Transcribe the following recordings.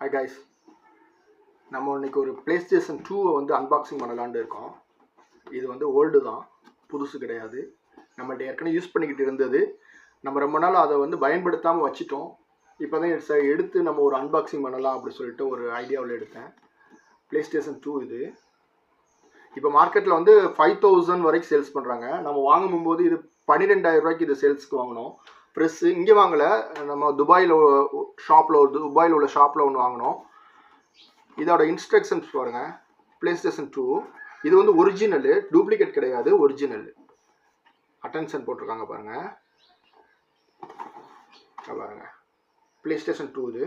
Hi guys நம்ம இன்னைக்கு ஒரு ப்ளே ஸ்டேஷன் டூவை வந்து அன்பாக்சிங் பண்ணலான்னு இருக்கோம். இது வந்து ஓல்டு தான். புதுசு கிடையாது. நம்மள்ட்ட ஏற்கனவே யூஸ் பண்ணிக்கிட்டு இருந்தது. நம்ம ரொம்ப நாள் அதை வந்து பயன்படுத்தாமல் வச்சுட்டோம். இப்போ தான் சரி எடுத்து நம்ம ஒரு அன்பாக்சிங் பண்ணலாம் அப்படி சொல்லிட்டு ஒரு ஐடியாவில் எடுத்தேன். ப்ளே ஸ்டேஷன் டூ இது. இப்போ மார்க்கெட்டில் வந்து ஃபைவ் தௌசண்ட் வரைக்கும் சேல்ஸ் பண்ணுறாங்க நம்ம வாங்கும்போது இது பன்னிரெண்டாயிரம் ரூபாய்க்கு இது சேல்ஸ்க்கு வாங்கினோம். ப்ரெஸ்ஸு இங்கே வாங்கலை. நம்ம துபாயில் ஷாப்பில் ஒரு துபாயில் உள்ள ஷாப்பில் ஒன்று வாங்கினோம். இதோட இன்ஸ்ட்ரக்ஷன்ஸ் பாருங்கள் ப்ளே ஸ்டேஷன் டூ இது வந்து ஒரிஜினலு டூப்ளிகேட் கிடையாது ஒரிஜினல் அட்டென்ஷன் போட்டிருக்காங்க பாருங்கள் பாருங்கள் ப்ளே ஸ்டேஷன் டூ இது.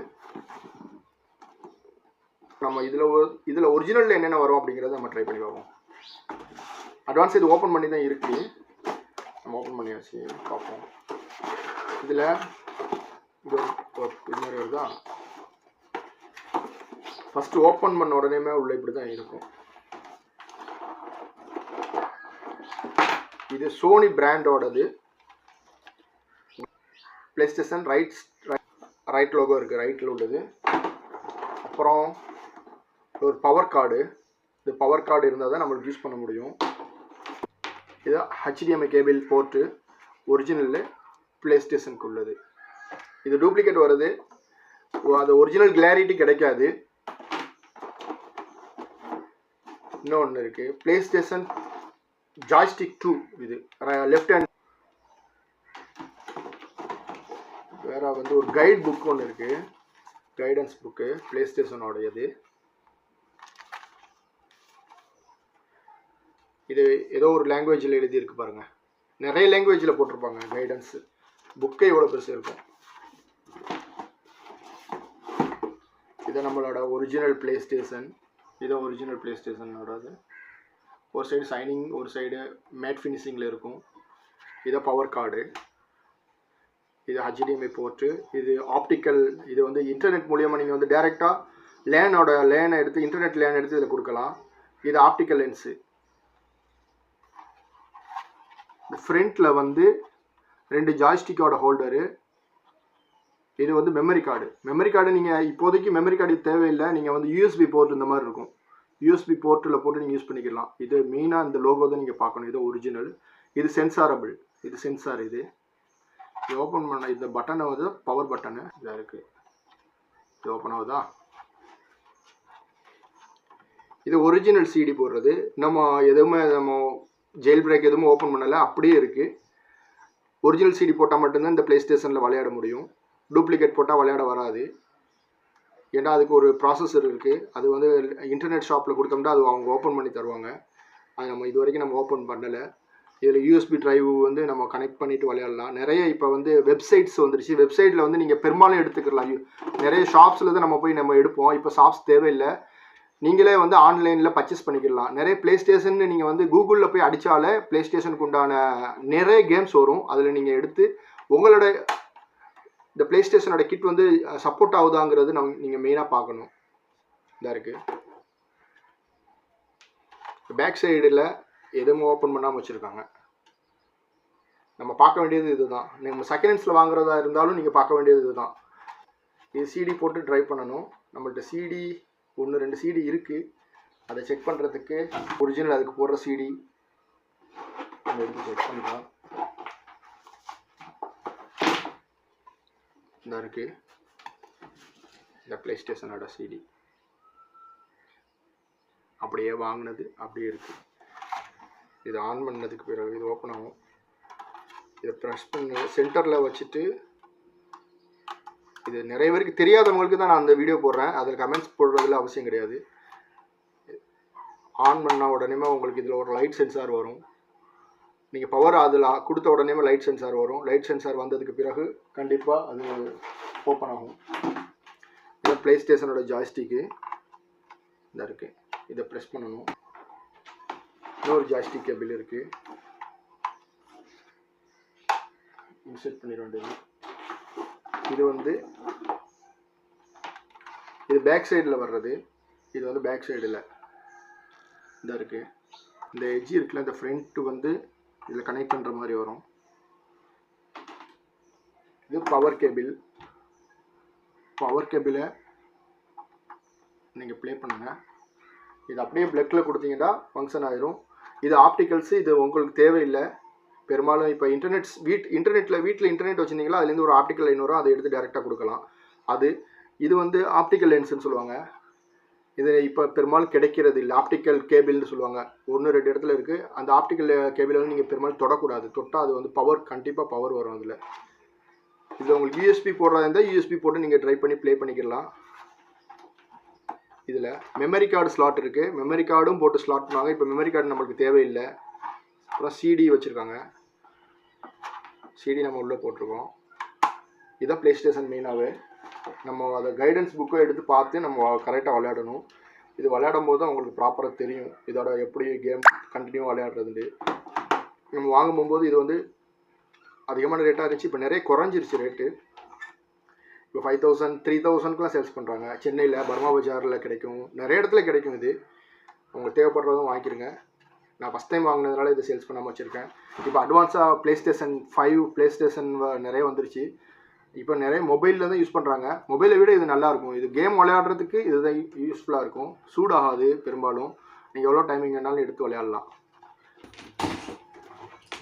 நம்ம இதில் இதில் ஒரிஜினலில் என்னென்ன வரும் அப்படிங்கிறத நம்ம ட்ரை பண்ணி பார்ப்போம். அட்வான்ஸ் இது ஓப்பன் பண்ணி தான் இருக்குது நம்ம ஓப்பன் பண்ணியாச்சு பார்ப்போம். இதில் இது ஒரு இது மாதிரி வருதா? ஃபஸ்ட்டு ஓப்பன் பண்ண உடனேமே உள்ள இப்படி தான் இருக்கும். இது சோனி பிராண்டோடது PlayStation right right logo இருக்குது ரைட்டில் உள்ளது. அப்புறம் ஒரு பவர் கார்டு இது பவர் கார்டு இருந்தால் தான் நம்மளுக்கு யூஸ் பண்ண முடியும். இது HDMI cable port original play ஸ்டேஷனுக்கு உள்ளது. இது டூப்ளிகேட் வருது. அது ஒரிஜினல் கிளாரிட்டி கிடைக்காது. இன்னொன்று இருக்குது ப்ளே ஸ்டேஷன் ஜாய்ஸ்டிக் டூ இது. லெஃப்ட் ஹேண்ட் வேற வந்து ஒரு கைட் புக் ஒன்று இருக்குது கைடன்ஸ் புக்கு ப்ளே ஸ்டேஷனோடையது இது ஏதோ ஒரு லாங்குவேஜில் எழுதியிருக்கு பாருங்க. நிறைய லாங்குவேஜில் போட்டிருப்பாங்க கைடன்ஸு புக்கே இவ்வளோ பெருசு இருக்கும். இது நம்மளோட ஒரிஜினல் ப்ளே ஸ்டேஷன் இது ஒரிஜினல் ப்ளே ஸ்டேஷனோடது ஒரு சைடு சைனிங் ஒரு சைடு மேட் ஃபினிஷிங்கில் இருக்கும். இது பவர் கார்டு இது ஹெச்டிஎம்ஐ போர்ட்டு இது ஆப்டிக்கல் இது வந்து இன்டர்நெட் மூலியமாக நீங்கள் வந்து டேரெக்டாக லேனோட லேனை எடுத்து இன்டர்நெட் லேன் எடுத்து இதில் கொடுக்கலாம். இது ஆப்டிக்கல் லென்ஸு ஃப்ரண்ட்டில் வந்து ரெண்டு ஜாய்ஸ்டிக்கோட ஹோல்டரு இது வந்து மெமரி கார்டு மெமரி கார்டு நீங்கள் இப்போதைக்கு மெமரி கார்டு தேவையில்லை. நீங்கள் வந்து யூஎஸ்பி போர்ட் இந்த மாதிரி இருக்கும். யூஎஸ்பி போர்ட்டில் போட்டு நீங்கள் யூஸ் பண்ணிக்கலாம். இது மெயினாக இந்த லோகோ தான் நீங்கள் பார்க்கணும். இது ஒரிஜினல் இது சென்சாரபிள் இது சென்சார் இது. இது ஓப்பன் பண்ண இந்த பட்டனை வந்து பவர் பட்டனு இதாக இருக்குது இது ஓப்பன் ஆகுதா? இது ஒரிஜினல் சிடி போடுறது. நம்ம எதுவுமே நம்ம ஜெயில் பிரேக் எதுவுமே ஓப்பன் பண்ணலை. அப்படியே இருக்குது ஒரிஜினல் சிடி போட்டால் மட்டும்தான் இந்த ப்ளே ஸ்டேஷனில் விளையாட முடியும். டூப்ளிகேட் போட்டால் விளையாட வராது. ஏன்னா அதுக்கு ஒரு ப்ராசஸர் இருக்குது அது வந்து இன்டர்நெட் ஷாப்பில் கொடுத்தோம்னா அது அவங்க ஓப்பன் பண்ணி தருவாங்க. அது நம்ம இது வரைக்கும் நம்ம ஓப்பன் பண்ணலை. இதில் யூஎஸ்பி டிரைவ் வந்து நம்ம கனெக்ட் பண்ணிட்டு விளையாடலாம். நிறைய இப்போ வந்து வெப்சைட்ஸ் வந்துருச்சு. வெப்சைட்டில் வந்து நீங்கள் பெரும்பாலும் எடுத்துக்கலாம். நிறைய ஷாப்ஸில் தான் நம்ம போய் நம்ம எடுப்போம். இப்போ ஷாப்ஸ் தேவையில்லை. நீங்களே வந்து ஆன்லைனில் பர்ச்சேஸ் பண்ணிக்கலாம். நிறைய ப்ளே ஸ்டேஷன் நீங்கள் வந்து கூகுளில் போய் அடித்தாலே ப்ளே ஸ்டேஷனுக்கு உண்டான நிறைய கேம்ஸ் வரும். அதில் நீங்கள் எடுத்து உங்களோட இந்த ப்ளே ஸ்டேஷனோட கிட் வந்து சப்போர்ட் ஆகுதாங்கிறது நம்ம நீங்கள் மெயினாக பார்க்கணும். இதாக இருக்குது பேக் சைடில் எதுவும் ஓப்பன் பண்ணாமல் வச்சுருக்காங்க. நம்ம பார்க்க வேண்டியது இதுதான். நம்ம செகண்ட் ஹேண்ட்ஸில் வாங்குறதா இருந்தாலும் நீங்கள் பார்க்க வேண்டியது இதுதான். இது சிடி போட்டு ட்ரை பண்ணணும். நம்மள்ட்ட சிடி ஒன்று ரெண்டு சிடி இருக்குது அதை செக் பண்ணுறதுக்கு ஒரிஜினல் அதுக்கு போடுற சிடி எடுத்து செக் பண்ணலாம் இதாக இருக்குது இந்த ப்ளே ஸ்டேஷனோட சிடி அப்படியே வாங்கினது அப்படியே இருக்குது இது ஆன் பண்ணதுக்கு பிறகு இது ஓப்பன் ஆகும். இதை ப்ரெஸ் பண்ண சென்டரில் வச்சுட்டு இது நிறைய பேருக்கு தெரியாதவங்களுக்கு தான் நான் அந்த வீடியோ போடுறேன். அதில் கமெண்ட்ஸ் போடுறதுல அவசியம் கிடையாது. ஆன் பண்ண உடனே உங்களுக்கு இதில் ஒரு லைட் சென்சார் வரும். நீங்கள் பவர் அதில் கொடுத்த உடனே லைட் சென்சார் வரும். லைட் சென்சார் வந்ததுக்கு பிறகு கண்டிப்பாக அது ஓப்பன் ஆகும். இது ப்ளே ஸ்டேஷனோட ஜாய்ஸ்டிக்கு இந்த இருக்குது இதை ப்ரெஸ் பண்ணணும். இன்னொரு ஜாய்ஸ்டிக் கேபிள் இருக்குது இன்செட் பண்ணிட வேண்டியது. இது வந்து இது பேக் சைடில் வர்றது. இது வந்து பேக் சைடில் இதாக இருக்குது இந்த எஜ்ஜி இருக்குல்ல இந்த ஃப்ரண்ட்டு வந்து இதில் கனெக்ட் பண்ணுற மாதிரி வரும். இது பவர் கேபிள் பவர் கேபிளை நீங்கள் ப்ளே பண்ணுங்கள் இது அப்படியே பிளக்கில் கொடுத்தீங்கன்னா ஃபங்க்ஷன் ஆயிரும். இது ஆப்டிக்கல்ஸு இது உங்களுக்கு தேவையில்லை. பெரும்பாலும் இப்போ இன்டர்நெட் வீட் இன்டர்நெட்டில் வீட்டில் இன்டர்நெட் வச்சுருந்தீங்களா அதுலேருந்து ஒரு ஆப்டிக்கல் லைன் வரும் அதை எடுத்து டேரெக்டாக கொடுக்கலாம். அது இது வந்து ஆப்டிக்கல் லென்ஸ்னு சொல்லுவாங்க. இது இப்போ பெரும்பாலும் கிடைக்கிறது இல்லை. ஆப்டிக்கல் கேபிள்னு சொல்லுவாங்க. ஒன்று ரெண்டு இடத்துல இருக்குது அந்த ஆப்டிக்கல் கேபிள் வந்து நீங்கள் பெரும்பாலும் தொடக்கூடாது. தொட்டால் அது வந்து பவர் கண்டிப்பாக பவர் வரும் அதில். இதில் உங்களுக்கு யூஎஸ்பி போடுறதா இருந்தால் யூஎஸ்பி போட்டு நீங்கள் ட்ரை பண்ணி ப்ளே பண்ணிக்கலாம் இதில் மெமரி கார்டு ஸ்லாட் இருக்குது மெமரி கார்டும் போட்டு ஸ்லாட் பண்ணுவாங்க. இப்போ மெமரி கார்டு நம்மளுக்கு தேவையில்லை. அப்புறம் சிடி வச்சுருக்காங்க. சிடி நம்ம உள்ளே போட்டிருக்கோம். இதான் ப்ளே ஸ்டேஷன் மெயினாகவே நம்ம அதை கைடன்ஸ் புக்கை எடுத்து பார்த்து நம்ம கரெக்டாக விளையாடணும். இது விளையாடும் போது தான் உங்களுக்கு ப்ராப்பராக தெரியும். இதோட எப்படி கேம் கண்டினியூ விளையாடுறது நம்ம வாங்கும் போகும்போது இது வந்து அதிகமான ரேட்டாக இருந்துச்சு. இப்போ நிறைய குறைஞ்சிருச்சு ரேட்டு இப்போ ஃபைவ் தௌசண்ட் த்ரீ தௌசண்ட்க்குலாம் சேல்ஸ் பண்ணுறாங்க சென்னையில் பர்மா பஜாரில் கிடைக்கும். நிறைய இடத்துல கிடைக்கும் இது. உங்களுக்கு தேவைப்படுறதும் வாங்கிக்கிறங்க நான் ஃபஸ்ட் டைம் வாங்கினதுனால இதை சேல்ஸ் பண்ணாமல் வச்சுருக்கேன். இப்போ அட்வான்ஸாக PlayStation five PlayStation நிறைய வந்துருச்சு. இப்போ நிறைய மொபைலில் தான் யூஸ் பண்ணுறாங்க மொபைலை விட இது நல்லாயிருக்கும் இது கேம் விளையாடுறதுக்கு இதுதான் யூஸ்ஃபுல்லாக இருக்கும். சூடாகாது பெரும்பாலும். நீங்கள் எவ்வளோ டைமிங் வேணாலும் எடுத்து விளையாடலாம்.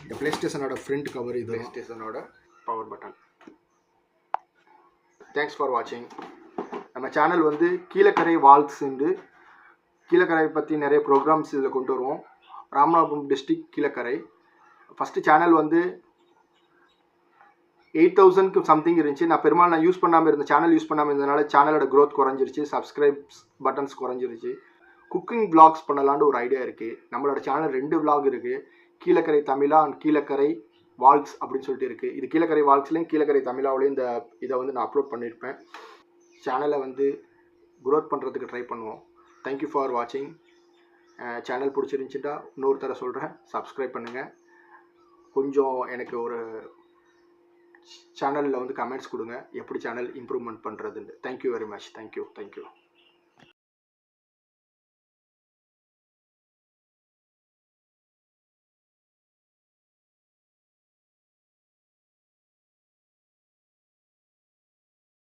இந்த ப்ளே ஸ்டேஷனோட ஃப்ரண்ட் கவர் இது ப்ளே ஸ்டேஷனோட பவர் பட்டன் தேங்க்ஸ் ஃபார் வாட்சிங் நம்ம சேனல் வந்து கீழக்கரை வால்ஸ்ண்டு கீழக்கரை பற்றி நிறைய ப்ரோக்ராம்ஸ் இதில் கொண்டு வருவோம். Ramanathapuram district Kilakarai. First channel வந்து எயிட் தௌசண்ட்க்கு சம்திங் இருந்துச்சு. நான் பெரும்பாலும் நான் யூஸ் பண்ணாமல் இருந்த சேனல் யூஸ் பண்ணாமல் இருந்ததுனால சேனலோட க்ரோத் குறைஞ்சிருச்சு. சப்ஸ்கிரைப்ஸ் பட்டன்ஸ் குறைஞ்சிருச்சு. குக்கிங் பிளாக்ஸ் பண்ணலான்னு ஒரு ஐடியா இருக்குது நம்மளோட சேனல் ரெண்டு vlog இருக்குது கீழக்கரை தமிழா அண்ட் கீழக்கரை வால்ஸ் அப்படின்னு சொல்லிட்டு இருக்குது இது கீழக்கரை வால்ஸ்லேயும் கீழக்கரை தமிழாவிலையும் இந்த இதை வந்து நான் அப்லோட் பண்ணியிருப்பேன் சேனலை வந்து க்ரோத் பண்ணுறதுக்கு ட்ரை பண்ணுவோம். தேங்க்யூ ஃபார் வாட்சிங் சேனல் பிடிச்சிருந்துச்சிட்டா இன்னொரு தர சொல்கிறேன் சப்ஸ்கிரைப் பண்ணுங்கள் கொஞ்சம் எனக்கு ஒரு சேனலில் வந்து கமெண்ட்ஸ் கொடுங்க. எப்படி சேனல் இம்ப்ரூவ்மெண்ட் பண்ணுறதுன்னு thank you very much thank you thank you